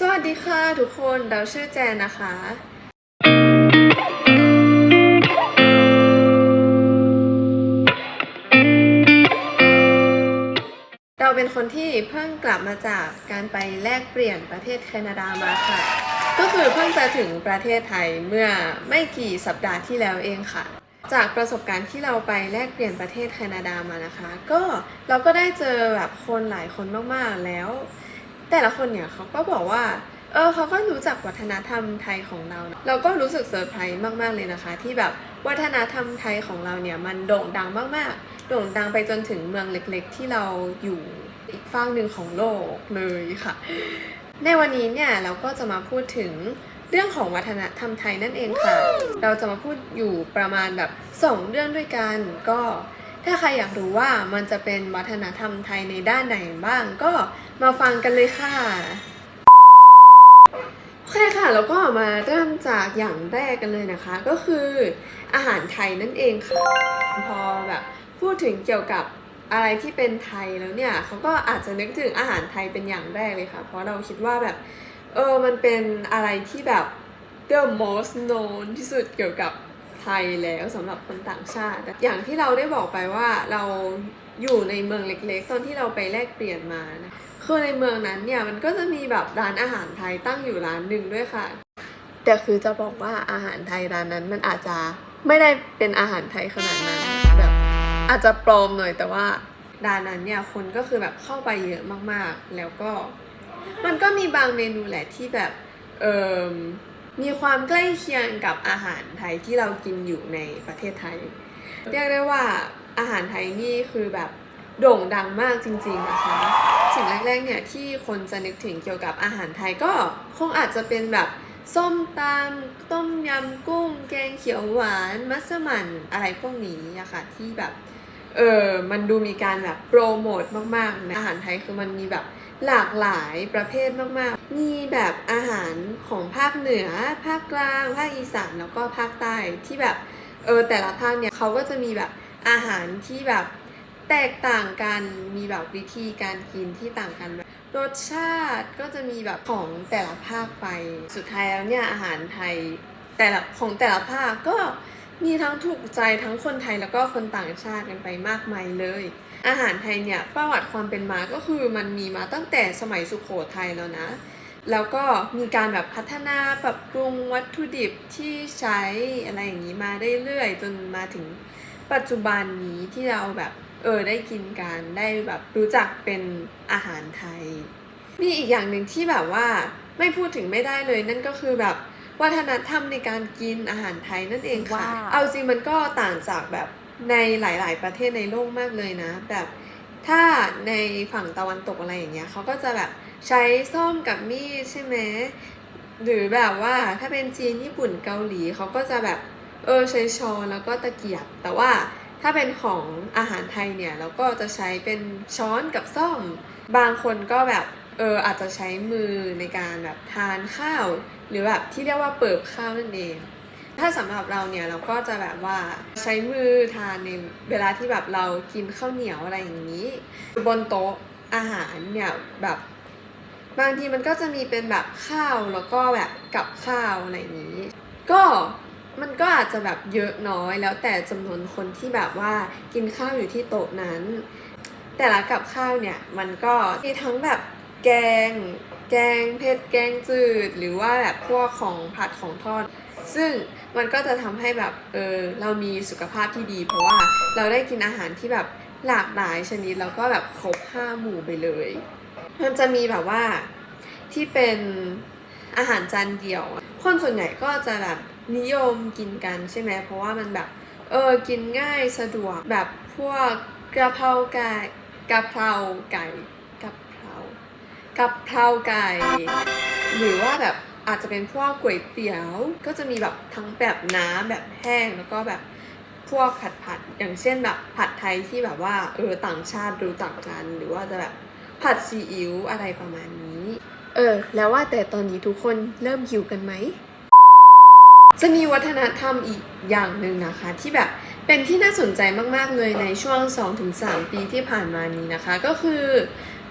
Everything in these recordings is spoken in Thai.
สวัสดีค่ะทุกคนเราชื่อแจนนะคะ เราเป็นคนที่เพิ่งกลับมาจากการไปแลกเปลี่ยนประเทศแคนาดามาค่ะ ก็คือเพิ่งจะถึงประเทศไทยเมื่อไม่กี่สัปดาห์ที่แล้วเองค่ะ จากประสบการณ์ที่เราไปแลกเปลี่ยนประเทศแคนาดามานะคะ ก็เราก็ได้เจอแบบคนหลายคนมากๆแล้ว แต่ละคนเนี่ยเขาก็บอกว่าเออเขาก็รู้จักวัฒนธรรมไทยของเรา เราก็รู้สึกเซอร์ไพรส์มาก ๆ เลยนะคะ ที่แบบวัฒนธรรมไทยของเราเนี่ยมันโด่งดังมาก ๆ โด่งดังไปจนถึงเมืองเล็ก ๆ ที่เราอยู่อีกฝั่งหนึ่งของโลกเลยค่ะ ในวันนี้เนี่ยเราก็จะมาพูดถึงเรื่องของวัฒนธรรมไทยนั่นเองค่ะ เราจะมาพูดอยู่ประมาณแบบสองเรื่องด้วยกันก็ ถ้าใครอยากรู้ว่ามันจะเป็นวัฒนธรรมไทยในด้านไหนบ้าง ก็มาฟังกันเลยค่ะโอเคค่ะแล้วก็มาเริ่มจากอย่างแรกกันเลยนะคะ ก็คืออาหารไทยนั่นเองค่ะพอแบบพูดถึงเกี่ยวกับอะไรที่เป็นไทยแล้วเนี่ยเขาก็อาจจะนึกถึงอาหารไทยเป็นอย่างแรกเลยค่ะ เพราะเราคิดว่าแบบเออมันเป็นอะไรที่แบบ the most known ที่สุดเกี่ยวกับ ไทยแล้วสำหรับคนต่างชาติ อย่างที่เราได้บอกไปว่าเราอยู่ในเมืองเล็กๆ ตอนที่เราไปแลกเปลี่ยนมานะคือในเมืองนั้นเนี่ยมันก็จะมีแบบร้านอาหารไทยตั้งอยู่ร้านหนึ่งด้วยค่ะ แต่คือจะบอกว่าอาหารไทยร้านนั้นมันอาจจะไม่ได้เป็นอาหารไทยขนาดนั้นแบบอาจจะปลอมหน่อยแต่ว่าร้านนั้นเนี่ยคนก็คือแบบเข้าไปเยอะมากๆ แล้วก็ มันก็มีบางเมนูแหละที่แบบเออ มีความใกล้เคียงกับอาหารไทยที่เรากินอยู่ในประเทศไทย เรียกได้ว่าอาหารไทยนี่คือแบบโด่งดังมากจริงๆนะคะสิ่งแรกๆเนี่ยที่คนจะนึกถึงเกี่ยวกับอาหารไทยก็คงอาจจะเป็นแบบส้มตำต้มยำกุ้ง แกงเขียวหวาน มัสมั่นอะไรพวกนี้อะค่ะที่แบบเออมันดูมีการแบบโปรโมทมากๆนะอาหารไทยคือมันมีแบบ หลากหลายประเภทมากๆ มีแบบอาหารของภาคเหนือ ภาคกลาง ภาคอีสานแล้วก็ภาคใต้ที่แบบเออแต่ละภาคเนี่ยเขาก็จะมีแบบอาหารที่แบบแตกต่างกัน มีแบบวิธีการกินที่ต่างกัน รสชาติก็จะมีแบบของแต่ละภาคไป สุดท้ายแล้วเนี่ยอาหารไทยแต่ละของแต่ละภาคก็ มีทั้งถูกใจทั้งคนไทยแล้วก็คนต่างชาติกันไปมากมายเลย อาหารไทยเนี่ยประวัติความเป็นมาก็คือมันมีมาตั้งแต่สมัยสุโขทัยแล้วนะ แล้วก็มีการแบบพัฒนาปรับปรุงวัตถุดิบที่ใช้อะไรอย่างนี้มาเรื่อยๆจนมาถึงปัจจุบันนี้ที่เราแบบเออได้กินกันได้แบบรู้จักเป็นอาหารไทย มีอีกอย่างหนึ่งที่แบบว่าไม่พูดถึงไม่ได้เลยนั่นก็คือแบบ วัฒนธรรมในการกินอาหารไทยนั่นเองค่ะว้าวเอาจริงมันก็ต่างจากแบบในหลาย ๆ ประเทศในโลกมากเลยนะ แบบถ้าในฝั่งตะวันตกอะไรอย่างเงี้ยเขาก็จะแบบใช้ส้อมกับมีดใช่ไหมหรือแบบว่าถ้าเป็นจีนญี่ปุ่นเกาหลีเขาก็จะแบบเออใช้ช้อนแล้วก็ตะเกียบ แต่ว่าถ้าเป็นของอาหารไทยเนี่ยเราก็จะใช้เป็นช้อนกับส้อม บางคนก็แบบ เอออาจจะใช้มือในการแบบทานข้าว หรือแบบที่เรียกว่าเปิบข้าวนั่นเอง ถ้าสำหรับเราเนี่ยเราก็จะแบบว่าใช้มือทานในเวลาที่แบบเรากินข้าวเหนียวอะไรอย่างนี้บนโต๊ะอาหารเนี่ยแบบบางทีมันก็จะมีเป็นแบบข้าวแล้วก็แบบกับข้าวอะไรอย่างนี้ ก็มันก็อาจจะแบบเยอะน้อยแล้วแต่จำนวนคนที่แบบว่ากินข้าวอยู่ที่โต๊ะนั้น แต่ละกับข้าวเนี่ยมันก็มีทั้งแบบ แกง แกงเผ็ดแกงจืด หรือว่าแบบพวกของผัดของทอด ซึ่งมันก็จะทำให้แบบเออเรามีสุขภาพที่ดี เพราะว่าเราได้กินอาหารที่แบบหลากหลายชนิดแล้วก็แบบครบห้าหมู่ไปเลย มันจะมีแบบว่าที่เป็นอาหารจานเดียว คนส่วนใหญ่ก็จะแบบนิยมกินกันใช่ไหมเพราะว่ามันแบบเออกินง่ายสะดวกแบบพวกกระเพราไก่กะเพราไก่ กะเพราไก่ หรือว่าแบบอาจจะเป็นพวกก๋วยเตี๋ยว ก็จะมีแบบทั้งแบบน้ำแบบแห้งแล้วก็แบบพวกผัดผัดๆอย่างเช่นแบบผัดไทยที่แบบว่าเออต่างชาติรู้จักกัน หรือว่าจะแบบผัดซีอิ๊วอะไรประมาณนี้ เออ แล้วว่าแต่ตอนนี้ทุกคนเริ่มหิวกันไหม จะมีวัฒนธรรมอีกอย่างหนึ่งนะคะ ที่แบบเป็นที่น่าสนใจมาก ๆ เลยในช่วง 2-3 ปีที่ผ่านมานี้นะคะ ก็คือ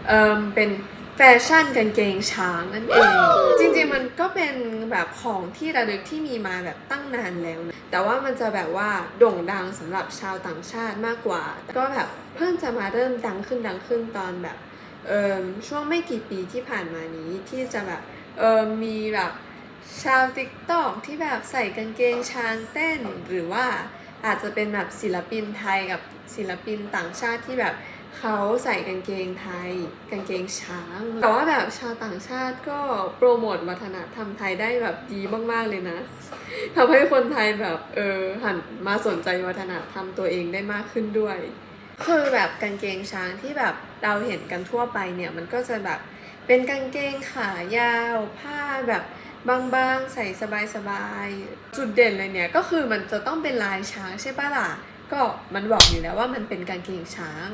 เออเป็น แฟชั่นกางเกงช้างนั่นเอง จริงๆมันก็เป็นแบบของที่ระลึกที่มีมาแบบตั้งนานแล้วนะแต่ว่ามันจะแบบว่าโด่งดังสำหรับชาวต่างชาติมากกว่า ก็แบบเพิ่งจะมาเริ่มดังขึ้นดังขึ้นตอนแบบเออช่วงไม่กี่ปีที่ผ่านมานี้ที่จะแบบเออมีแบบชาวติ๊กตอกที่แบบใส่กางเกงช้างเต้นหรือว่าอาจจะเป็นแบบศิลปินไทยกับศิลปินต่างชาติที่แบบ เขาใส่กางเกงไทย กางเกงช้าง แต่ว่าแบบชาวต่างชาติก็โปรโมทวัฒนธรรมไทยได้แบบดีมากๆเลยนะทำให้คนไทยแบบเออหันมาสนใจวัฒนธรรมตัวเองได้มากขึ้นด้วย คือแบบกางเกงช้างที่แบบเราเห็นกันทั่วไปเนี่ยมันก็จะแบบเป็นกางเกงขายาวผ้าแบบบางๆ ใส่สบายๆ จุดเด่นเลยเนี่ยก็คือมันจะต้องเป็นลายช้างใช่ปะล่ะ ก็มันบอกอยู่แล้วว่ามันเป็นกางเกงช้าง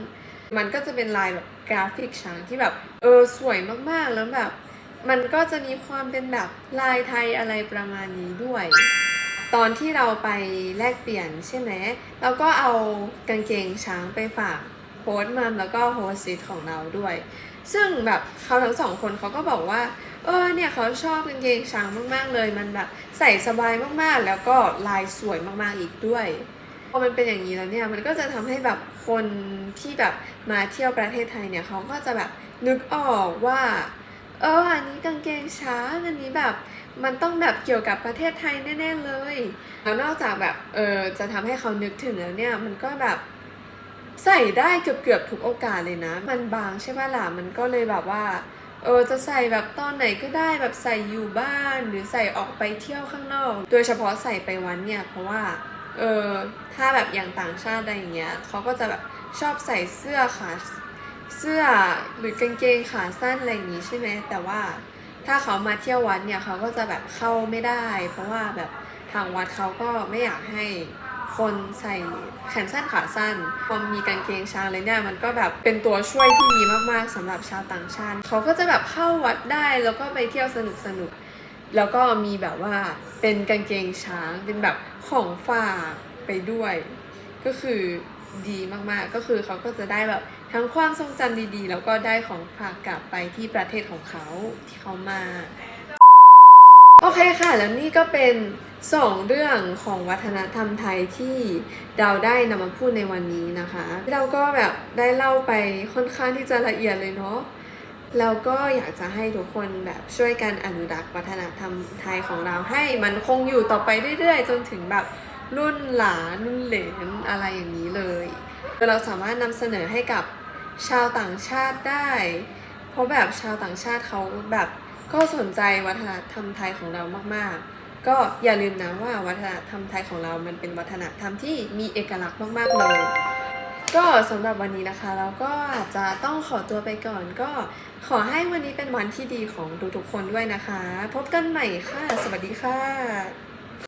มันก็จะเป็นลายแบบกราฟิกช้างที่แบบเออสวยมากๆแล้วแบบ มันก็จะมีความเป็นแบบลายไทยอะไรประมาณนี้ด้วย ตอนที่เราไปแลกเปลี่ยนใช่ไหมเราก็เอากางเกงช้างไปฝากโฮสต์มัมแล้วก็โฮสต์ซิของเราด้วย ซึ่งแบบเขาทั้งสองคนเขาก็บอกว่าเออเนี่ยเขาชอบกางเกงช้างมากๆเลย มันแบบใส่สบายมากๆ แล้วก็ลายสวยมากๆอีกด้วย พอมันเป็นอย่างนี้แล้วเนี่ยมันก็จะทำให้แบบคนที่แบบมาเที่ยวประเทศไทยเนี่ยเขาก็จะแบบนึกออกว่า เอออันนี้กางเกงช้างอันนี้แบบมันต้องแบบเกี่ยวกับประเทศไทยแน่ๆเลยแล้วนอกจากแบบเออจะทำให้เขานึกถึงแล้วเนี่ยมันก็แบบใส่ได้เกือบๆทุกโอกาสเลยนะ มันบางใช่ไหมล่ะมันก็เลยแบบว่าเออจะใส่แบบตอนไหนก็ได้แบบใส่อยู่บ้านหรือใส่ออกไปเที่ยวข้างนอก โดยเฉพาะใส่ไปวันเนี่ยเพราะว่า เออถ้าแบบอย่างต่างชาติอะไรอย่างเงี้ยเขาก็จะแบบชอบใส่เสื้อขาเสื้อหรือกางเกงขาสั้นอะไรอย่างงี้ใช่ไหมแต่ว่าถ้าเขามาเที่ยววัดเนี่ยเขาก็จะแบบเข้าไม่ได้ เพราะว่าแบบทางวัดเขาก็ไม่อยากให้คนใส่แขนสั้นขาสั้นพอมีกางเกงช้างเลยเนี่ยมันก็แบบเป็นตัวช่วยที่ดีมากๆสำหรับชาวต่างชาติเขาก็จะแบบเข้าวัดได้แล้วก็ไปเที่ยวสนุกสนุก แล้วก็มีแบบว่าเป็นกางเกงช้างเป็นแบบของฝากไปด้วย ก็คือดีมากๆ ก็คือเขาก็จะได้แบบทั้งความทรงจำดีๆ แล้วก็ได้ของฝากกลับไปที่ประเทศของเขาที่เขามา โอเคค่ะ แล้วนี่ก็เป็นสองเรื่องของวัฒนธรรมไทยที่เราได้นำมาพูดในวันนี้นะคะ เราก็แบบได้เล่าไปค่อนข้างที่จะละเอียดเลยเนาะ แล้วก็อยากจะให้ทุกคนแบบช่วยกันอนุรักษ์วัฒนธรรมไทยของเราให้มันคงอยู่ต่อไปเรื่อยๆ จนถึงแบบรุ่นหลานรุ่นเหลนอะไรอย่างนี้เลยเราสามารถนำเสนอให้กับชาวต่างชาติได้ เพราะแบบชาวต่างชาติเขาแบบก็สนใจวัฒนธรรมไทยของเรามากๆ ก็อย่าลืมนะว่าวัฒนธรรมไทยของเรามันเป็นวัฒนธรรมที่มีเอกลักษณ์มากๆเลย ก็สำหรับวันนี้นะคะ เราก็อาจจะต้องขอตัวไปก่อน ก็ขอให้วันนี้เป็นวันที่ดีของทุกๆคนด้วยนะคะ พบกันใหม่ค่ะ สวัสดีค่ะ